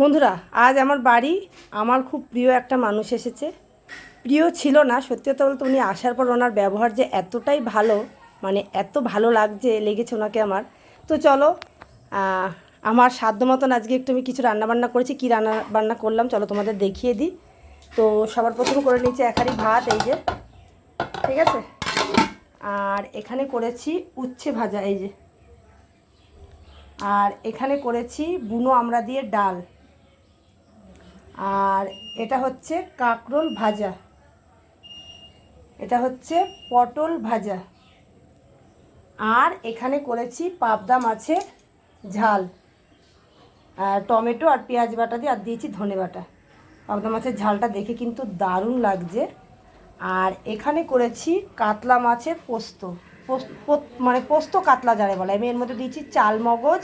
বন্ধুরা, আজ আমার বাড়ি, আমার খুব প্রিয় একটা মানুষ এসেছে। প্রিয় ছিল না, সত্যি কথা বলতে উনি আসার পর ওনার ব্যবহার যে এতটাই ভালো মানে এত ভালো লাগছে, লেগেছে ওনাকে আমার। তো চলো আমার সাধ্য মতন আজকে একটু আমি কিছু রান্নাবান্না করেছি, কী রান্না বান্না করলাম চলো তোমাদের দেখিয়ে দিই। তো সবার প্রথমে করে নিচ্ছি একারি ভাত, এই যে, ঠিক আছে? আর এখানে করেছি উচ্ছে ভাজা, এই যে। আর এখানে করেছি বুনো আমরা দিয়ে ডাল। আর এটা হচ্ছে কাঁকরোল ভাজা। এটা হচ্ছে পটল ভাজা। আর এখানে করেছি পাবদা মাছের ঝাল। টমেটো আর পেঁয়াজ বাটা দিয়ে, আর দিয়েছি ধনে বাটা। পাবদা মাছের ঝালটা দেখে কিন্তু দারুণ লাগছে। আর এখানে করেছি কাতলা মাছের পোস্ত মানে পোস্ত কাতলা যারে বলে। আমি এর মধ্যে দিয়েছি চাল মগজ,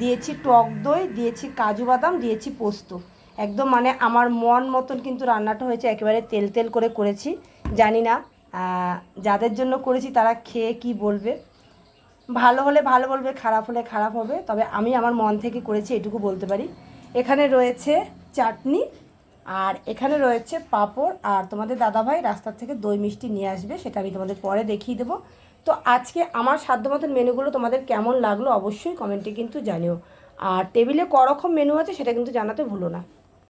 দিয়েছি টক দই, দিয়েছি কাজু বাদাম, দিয়েছি পোস্ত। একদম মানে আমার মন মতন কিন্তু রান্নাটা হয়েছে, একেবারে তেল তেল করে করেছি। জানি না যাদের জন্য করেছি তারা খেয়ে কি বলবে। ভালো হলে ভালো বলবে, খারাপ হলে খারাপ হবে, তবে আমি আমার মন থেকে করেছি, এটুকু বলতে পারি। এখানে রয়েছে চাটনি, আর এখানে রয়েছে পাঁপড়, আর তোমাদের দাদাভাই রাস্তার থেকে দই মিষ্টি নিয়ে আসবে, সেটা আমি তোমাদের পরে দেখিয়ে দেবো। তো আজকে আমার সাধ্য মতন মেনুগুলো তোমাদের কেমন লাগল অবশ্যই কমেন্টে কিন্তু জানিও। আর টেবিলে ক রকম মেনু আছে, সেটা কিন্তু জানাতে ভুলো না।